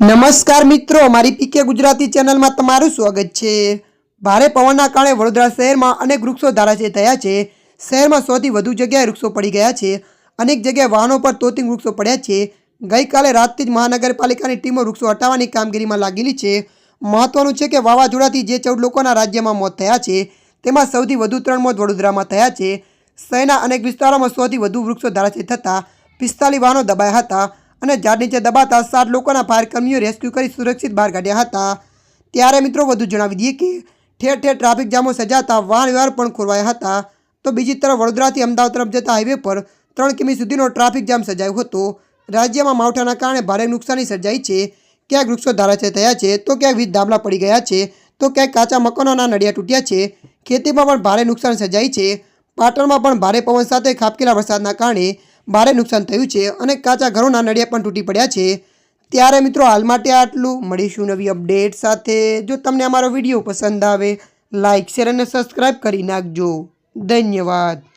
નમસ્કાર મિત્રો મારી પીકે ગુજરાતી ચેનલમાં તમારું સ્વાગત છે. ભારે પવનના કારણે વડોદરા શહેરમાં અનેક વૃક્ષો ધારાશય થયા છે. શહેરમાં સૌથી વધુ જગ્યાએ વૃક્ષો પડી ગયા છે. અનેક જગ્યાએ વાહનો પર તોતિંગ વૃક્ષો પડ્યા છે. ગઈકાલે રાતથી જ મહાનગરપાલિકાની ટીમો વૃક્ષો હટાવવાની કામગીરીમાં લાગેલી છે. મહત્વનું છે કે વાવાઝોડાથી જે ચૌદ લોકોના રાજ્યમાં મોત થયા છે, તેમાં સૌથી વધુ ત્રણ મોત વડોદરામાં થયા છે. શહેરના અનેક વિસ્તારોમાં સૌથી વધુ વૃક્ષો ધારાશય થતાં પિસ્તાલીસ વાહનો દબાયા હતા. અને ઝાડ નીચે દબાતા સાત લોકોના ફાયરકર્મીઓ રેસ્ક્યુ કરી સુરક્ષિત બહાર કાઢ્યા હતા. ત્યારે મિત્રો વધુ જણાવી દઈએ કે ઠેર ઠેર ટ્રાફિક જામો સજાતા વાહન વ્યવહાર પણ ખોરવાયા હતા. તો બીજી તરફ વડોદરાથી અમદાવાદ તરફ જતા હાઈવે પર ત્રણ કિમી સુધીનો ટ્રાફિક જામ સર્જાયો હતો. રાજ્યમાં માવઠાના કારણે ભારે નુકસાની સર્જાઈ છે. ક્યાંક વૃક્ષો ધારાશય થયા છે, તો ક્યાંક વીજ ધાબલા પડી ગયા છે, તો ક્યાંક કાચા મકાનોના નડિયા તૂટ્યા છે. ખેતીમાં પણ ભારે નુકસાન સર્જાઈ છે. પાટણમાં પણ ભારે પવન સાથે ખાબકેલા વરસાદના કારણે ભારે નુકસાન થયું છે અને કાચા ઘરોના નડિયા પણ તૂટી પડ્યા છે. ત્યારે મિત્રો હાલ માટે આટલું. મળીશું નવી અપડેટ સાથે. જો તમને અમારો વીડિયો પસંદ આવે લાઇક શેર અને સબસ્ક્રાઈબ કરી નાખજો. ધન્યવાદ.